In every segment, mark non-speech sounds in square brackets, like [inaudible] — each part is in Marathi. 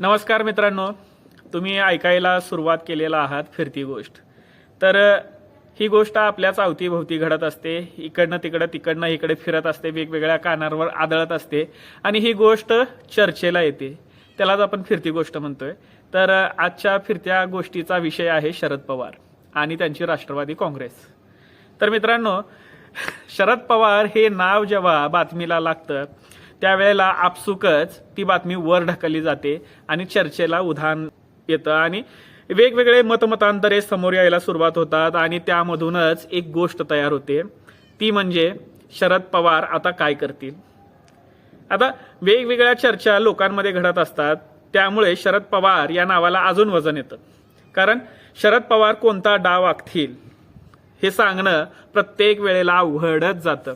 नमस्कार मित्रांनो तुम्ही ऐकायला सुरुवात केलेला आहात फिरती गोष्ट. तर ही गोष्ट आपल्याच अवतीभोवती घडत असते. इकडनं तिकडं तिकडनं इकडे फिरत असते वेगवेगळ्या कानांवर आदळत असते आणि ही गोष्ट चर्चेला येते. त्यालाच आपण फिरती गोष्ट म्हणतोय. तर आजच्या फिरत्या गोष्टीचा विषय आहे शरद पवार आणि त्यांची राष्ट्रवादी काँग्रेस. तर मित्रांनो शरद पवार हे नाव जेव्हा बातमीला लागतं त्यावेळेला आपसुकच ती बातमी वर ढकलली जाते आणि चर्चेला उधाण येतं. आणि वेगवेगळे मतमतांतरे समोर यायला सुरुवात होतात आणि त्यामधूनच एक गोष्ट तयार होते. ती म्हणजे शरद पवार आता काय करतील? आता वेगवेगळ्या चर्चा लोकांमध्ये घडत असतात. त्यामुळे शरद पवार या नावाला अजून वजन येतं. कारण शरद पवार कोणता डाव आखतील हे सांगणं प्रत्येक वेळेला अवघडच जातं.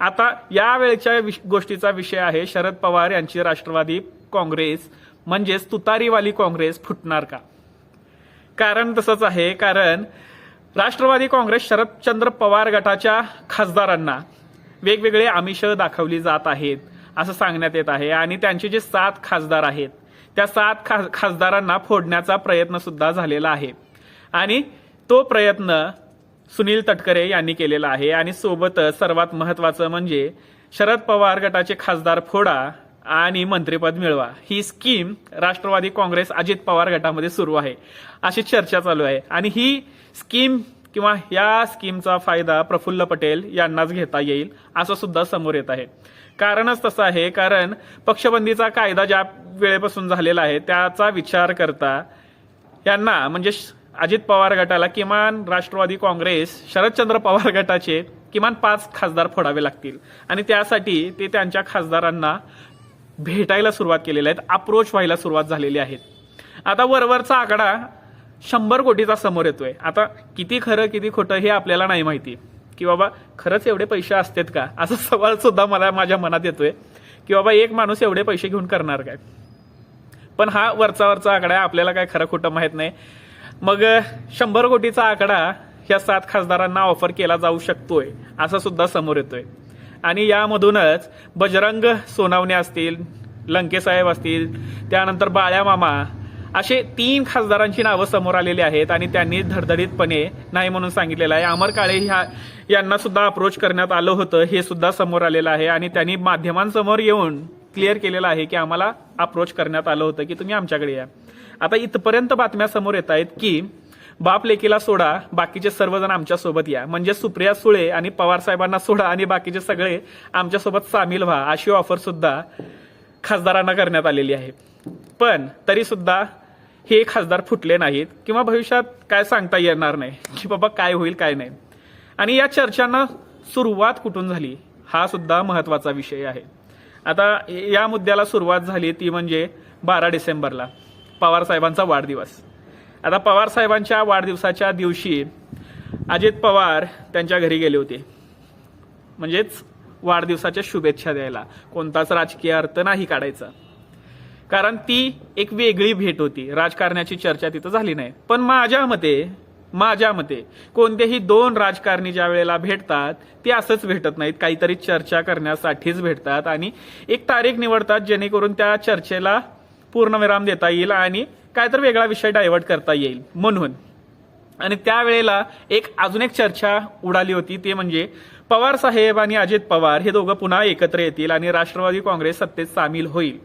आता या वेळच्या विश- गोष्टीचा विषय आहे शरद पवार यांची राष्ट्रवादी काँग्रेस म्हणजेच तुतारीवाली काँग्रेस फुटणार का? कारण तसंच आहे कारण राष्ट्रवादी काँग्रेस शरदचंद्र पवार गटाच्या खासदारांना वेगवेगळे आमिष दाखवली जात आहेत असं सांगण्यात येत आहे. आणि त्यांचे जे सात खासदार आहेत त्या सात खा खासदारांना फोडण्याचा प्रयत्न सुद्धा झालेला आहे. आणि तो प्रयत्न सुनील तटकरे यांनी केलेला आहे. आणि सोबतच सर्वात महत्वाचं म्हणजे शरद पवार गटाचे खासदार फोडा आणि मंत्रिपद मिळवा. ही स्कीम राष्ट्रवादी काँग्रेस अजित पवार गटामध्ये सुरू आहे. अशी चर्चा चालू आहे. आणि ही स्कीम किंवा या स्कीमचा फायदा प्रफुल्ल पटेल यांनाच घेता येईल असं सुद्धा समोर येत आहे. कारणच तसं आहे कारण पक्षबंदीचा कायदा ज्या वेळेपासून झालेला आहे त्याचा विचार करता यांना म्हणजे अजित पवार गटाला किमान राष्ट्रवादी काँग्रेस शरदचंद्र पवार गटाचे किमान पाच खासदार फोडावे लागतील. आणि त्यासाठी ते त्यांच्या खासदारांना भेटायला सुरुवात केलेल्या आहेत अप्रोच व्हायला सुरुवात झालेली आहेत आता वरवरचा आकडा शंभर कोटीचा समोर येतोय. आता किती खरं किती खोटं हे आपल्याला नाही माहिती. की बाबा खरंच एवढे पैसे असतात का? असा सवाल सुद्धा मला माझ्या मनात येतोय. की बाबा एक माणूस एवढे पैसे घेऊन करणार काय? पण हा वरचा वरचा आकडा आपल्याला काय खरं खोटं माहीत नाही. मग शंभर कोटीचा आकडा ह्या सात खासदारांना ऑफर केला जाऊ शकतोय असं सुद्धा समोर येतोय. आणि यामधूनच बजरंग सोनावणे असतील लंकेसाहेब असतील त्यानंतर बाळ्या मामा असे तीन खासदारांची नावं समोर आलेली आहेत आणि त्यांनी धडधडीतपणे नाही म्हणून सांगितलेलं आहे. अमर काळे ह्या यांना सुद्धा अप्रोच करण्यात आलं होतं हे सुद्धा समोर आलेलं आहे. आणि त्यांनी माध्यमांसमोर येऊन क्लिअर केलेलं आहे की आम्हाला अप्रोच करण्यात आलं होतं की तुम्ही आमच्याकडे या. आता इथपर्यंत बातम्या समोर येत आहेत की बाप लेकीला सोडा बाकीचे सर्वजण आमच्यासोबत या. म्हणजे सुप्रिया सुळे आणि पवार साहेबांना सोडा आणि बाकीचे सगळे आमच्यासोबत सामील व्हा अशी ऑफर सुद्धा खासदारांना करण्यात आलेली आहे. पण तरी सुद्धा हे खासदार फुटले नाहीत किंवा भविष्यात काय सांगता येणार नाही की बाबा काय होईल काय नाही. आणि या चर्चांना सुरुवात कुठून झाली हा सुद्धा महत्त्वाचा विषय आहे. आता या मुद्द्याला सुरुवात झाली ती म्हणजे बारा डिसेंबरला. पवार साहेबांचा वाढदिवस. आता पवार साहेबांच्या वाढदिवसाच्या दिवशी अजित पवार त्यांच्या घरी गेले होते. म्हणजेच वाढदिवसाच्या शुभेच्छा द्यायला. कोणताच राजकीय अर्थ नाही काढायचा. कारण ती एक वेगळी भेट होती. राजकारण्याची चर्चा तिथं झाली नाही. पण माझ्या मते माझ्या मते कोणतेही दोन राजकारणी ज्या वेळेला भेटतात ते असंच भेटत नाहीत. काहीतरी चर्चा करण्यासाठीच भेटतात आणि एक तारीख निवडतात जेणेकरून त्या चर्चेला पूर्णविराम देता येईल आणि काहीतरी वेगळा विषय डायव्हर्ट करता येईल म्हणून. आणि त्यावेळेला एक अजून एक चर्चा उडाली होती ते म्हणजे पवार साहेब आणि अजित पवार हे दोघं पुन्हा एकत्र येतील आणि राष्ट्रवादी काँग्रेस सत्तेत सामील होईल.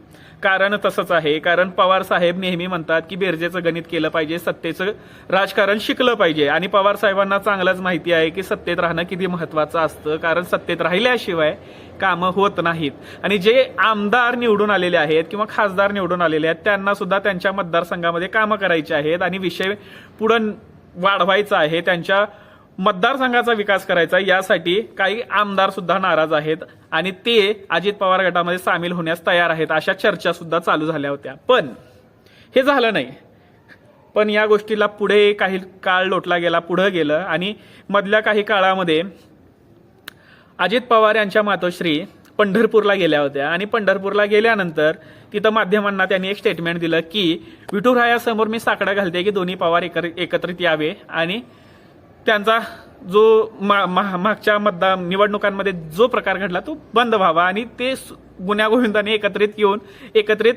कारण तसंच आहे कारण पवार साहेब नेहमी म्हणतात की बेरजेचं गणित केलं पाहिजे सत्तेचं राजकारण शिकलं पाहिजे. आणि पवार साहेबांना चांगलंच माहिती आहे की सत्तेत राहणं किती महत्वाचं असतं कारण सत्तेत राहिल्याशिवाय कामं होत नाहीत आणि जे आमदार निवडून आलेले आहेत किंवा खासदार निवडून आलेले आहेत त्यांना सुद्धा त्यांच्या मतदारसंघामध्ये कामं करायची आहेत आणि विषय पुढं वाढवायचा आहे त्यांच्या मतदारसंघाचा विकास करायचा आहे. यासाठी काही आमदार सुद्धा नाराज आहेत आणि ते अजित पवार गटामध्ये सामील होण्यास तयार आहेत अशा चर्चा सुद्धा चालू झाल्या होत्या पण हे झालं नाही पण या गोष्टीला पुढे काही काळ लोटला गेला पुढं गेलं आणि मधल्या काही काळामध्ये अजित पवार यांच्या मातोश्री पंढरपूरला गेल्या होत्या. आणि पंढरपूरला गेल्यानंतर तिथं माध्यमांना त्यांनी एक स्टेटमेंट दिलं की विठुरायासमोर मी साकडा घालते की दोन्ही पवार एकत्र एकत्रित यावे. आणि त्यांचा जो मा- मा- मागच्या मतदान निवडणुकांमध्ये जो प्रकार घडला तो बंद व्हावा आणि ते सु- गुन्ह्यागोविंदाने एकत्रित येऊन एकत्रित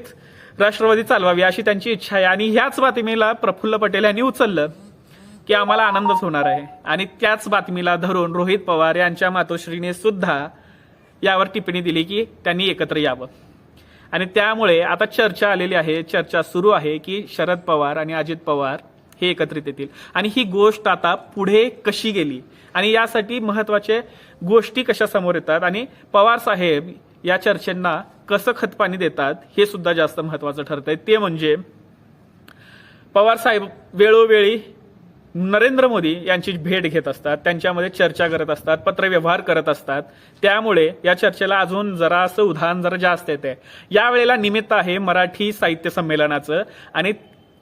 राष्ट्रवादी चालवावी अशी त्यांची इच्छा आहे. आणि ह्याच बातमीला प्रफुल्ल पटेल यांनी उचललं. की आम्हाला आनंदच होणार आहे. आणि त्याच बातमीला धरून रोहित पवार यांच्या मातोश्रीने सुद्धा यावर टिप्पणी दिली की त्यांनी एकत्र यावं. आणि त्यामुळे आता चर्चा आलेली आहे चर्चा सुरू आहे की शरद पवार आणि अजित पवार हे एकत्रित येतील. आणि ही गोष्ट आता पुढे कशी गेली? आणि यासाठी महत्त्वाचे गोष्टी कशा समोर येतात? आणि पवार साहेब या चर्चेंना कसं खतपाणी देतात हे सुद्धा जास्त महत्वाचं ठरतंय. ते म्हणजे पवार साहेब वेळोवेळी नरेंद्र मोदी यांची भेट घेत असतात त्यांच्यामध्ये चर्चा करत असतात पत्रव्यवहार करत असतात. त्यामुळे या चर्चेला अजून जरा असं उदाहरण जरा जास्त येते यावेळेला निमित्त आहे मराठी साहित्य संमेलनाचं आणि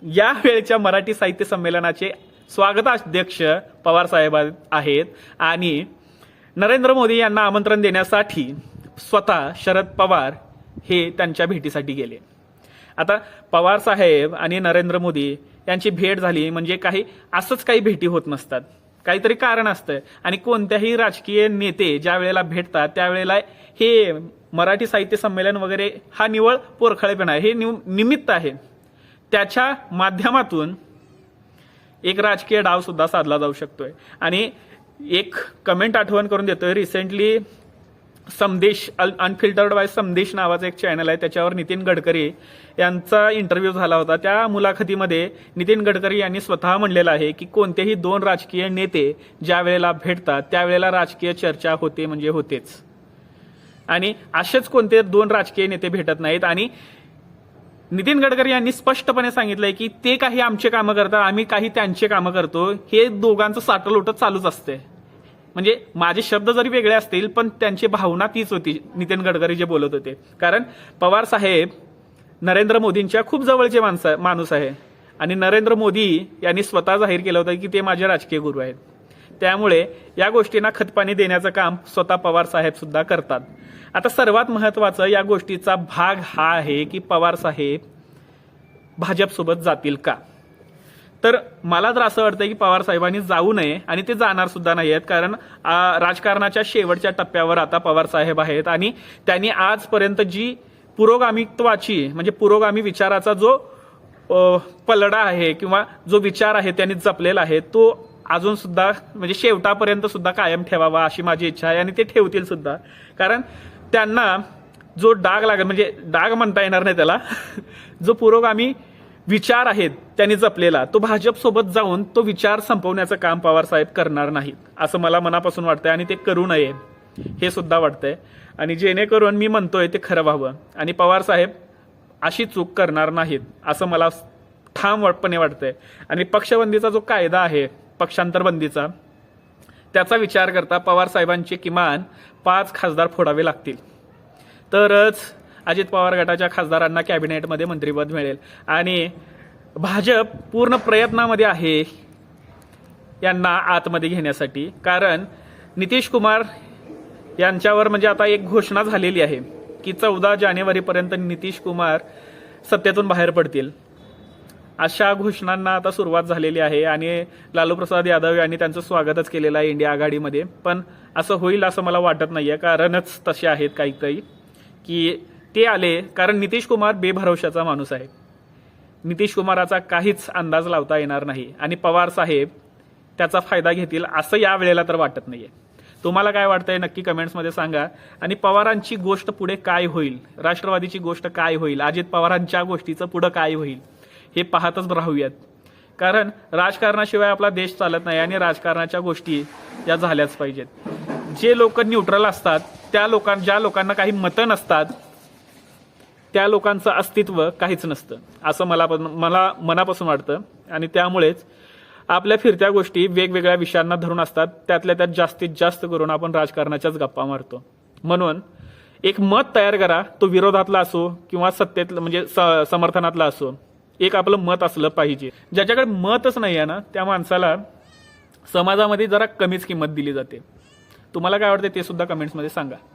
या वेळेच्या मराठी साहित्य संमेलनाचे स्वागताध्यक्ष पवार साहेब आहेत आणि नरेंद्र मोदी यांना आमंत्रण देण्यासाठी स्वतः शरद पवार हे त्यांच्या भेटीसाठी गेले. आता पवार साहेब आणि नरेंद्र मोदी यांची भेट झाली म्हणजे काही असंच काही भेटी होत नसतात. काहीतरी कारण असतं. आणि कोणत्याही राजकीय नेते ज्या वेळेला भेटतात त्यावेळेला हे मराठी साहित्य संमेलन वगैरे हा निवळ पोरखळेपणा आहे. हे निव- निमित्त आहे. त्याच्या माध्यमातून एक राजकीय डाव सुद्धा साधला जाऊ शकतोय. आणि एक कमेंट आठवण करून देतोय. रिसेंटली संदेश अनफिल्टर्ड बाय संदेश नावाचं एक चॅनल आहे. त्याच्यावर नितीन गडकरी यांचा इंटरव्ह्यू झाला होता. त्या मुलाखतीमध्ये नितीन गडकरी यांनी स्वतः म्हणलेलं आहे की कोणतेही दोन राजकीय नेते ज्या वेळेला भेटतात त्यावेळेला राजकीय चर्चा होते म्हणजे होतेच. आणि असेच कोणते दोन राजकीय नेते भेटत नाहीत. आणि नितीन गडकरी यांनी स्पष्टपणे सांगितलंय की ते काही आमचे कामं करतात आम्ही काही त्यांचे कामं करतो. हे दोघांचं साठं चालूच असते म्हणजे माझे शब्द जरी वेगळे असतील पण त्यांची भावना तीच होती नितीन गडकरी जे बोलत होते. कारण पवार साहेब नरेंद्र मोदींच्या खूप जवळचे माणसं माणूस आहे. आणि नरेंद्र मोदी यांनी स्वतः जाहीर केलं होतं की ते माझे राजकीय गुरु आहेत. त्यामुळे या गोष्टींना खतपाणी देण्याचं काम स्वतः पवार साहेब सुद्धा करतात. आता सर्वात महत्वाचं या गोष्टीचा भाग हा आहे की पवार साहेब भाजपसोबत जातील का? तर मला तर असं वाटतं की पवार साहेबांनी जाऊ नये आणि ते जाणार सुद्धा नाही आहेत कारण राजकारणाच्या शेवटच्या टप्प्यावर आता पवार साहेब आहेत आणि त्यांनी आजपर्यंत जी पुरोगामित्वाची म्हणजे पुरोगामी विचाराचा जो पलडा आहे किंवा जो विचार आहे त्यांनी जपलेला आहे तो अजून सुद्धा म्हणजे शेवटापर्यंत सुद्धा कायम ठेवावा अशी माझी इच्छा आहे आणि ते ठेवतील सुद्धा. कारण त्यांना जो डाग लागेल म्हणजे डाग म्हणता येणार नाही त्याला [laughs] जो पुरोगामी विचार आहेत त्यांनी जपलेला. तो भाजपसोबत जाऊन तो विचार संपवण्याचं काम पवार साहेब करणार नाहीत. असं मला मनापासून वाटतंय आणि ते करू नये. हे सुद्धा वाटतंय. आणि जेणेकरून मी म्हणतोय ते खरं व्हावं. आणि पवार साहेब अशी चूक करणार नाहीत असं मला ठामपणे वाटतंय. आणि पक्षबंदीचा जो कायदा आहे पक्षांतरबंदीचा त्याचा विचार करता पवार साहेबांचे किमान पाच खासदार फोडावे लागतील. तरच अजित पवार गटाच्या खासदारांना कॅबिनेटमध्ये मंत्रिपद मिळेल. आणि भाजप पूर्ण प्रयत्नामध्ये आहे यांना आतमध्ये घेण्यासाठी. कारण नितीश कुमार यांच्यावर म्हणजे आता एक घोषणा झालेली आहे की चौदा जानेवारीपर्यंत नितीश कुमार सत्तेतून बाहेर पडतील. अशा घोषणांना आता सुरुवात झालेली आहे आणि लालू प्रसाद यादव यांनी त्यांचं स्वागतच केलेलं आहे इंडिया आघाडीमध्ये. पण असं होईल असं मला वाटत नाही आहे कारणच तसे आहेत काही काही की ते आले कारण नितीश कुमार बेभरवशाचा माणूस आहे. नितीश कुमाराचा काहीच अंदाज लावता येणार नाही आणि पवार साहेब त्याचा फायदा घेतील असं या वेळेला तर वाटत नाहीये. तुम्हाला काय वाटतंय नक्की कमेंट्समध्ये सांगा. आणि पवारांची गोष्ट पुढे काय होईल? राष्ट्रवादीची गोष्ट काय होईल? अजित पवारांच्या गोष्टीचं पुढं काय होईल? हे पाहतच राहूयात. कारण राजकारणाशिवाय आपला देश चालत नाही आणि राजकारणाच्या गोष्टी या झाल्याच पाहिजेत. जे लोक न्यूट्रल असतात त्या लोकां ज्या लोकांना काही मतं नसतात त्या लोकांचं अस्तित्व काहीच नसतं असं मला मला मनापासून वाटतं. आणि त्यामुळेच आपल्या फिरत्या गोष्टी वेगवेगळ्या विषयांना धरून असतात. त्यातल्या त्यात जास्तीत जास्त करून आपण राजकारणाच्याच गप्पा मारतो. म्हणून एक मत तयार करा तो विरोधातला असो किंवा सत्तेतलं म्हणजे स- समर्थनातला असो. एक आपलं मत असलं पाहिजे. ज्याच्याकडे मतच नाही आहे ना त्या माणसाला समाजामध्ये जरा कमीच किंमत दिली जाते. तुम्हाला काय आवडते ते सुद्धा कमेंट्समध्ये सांगा.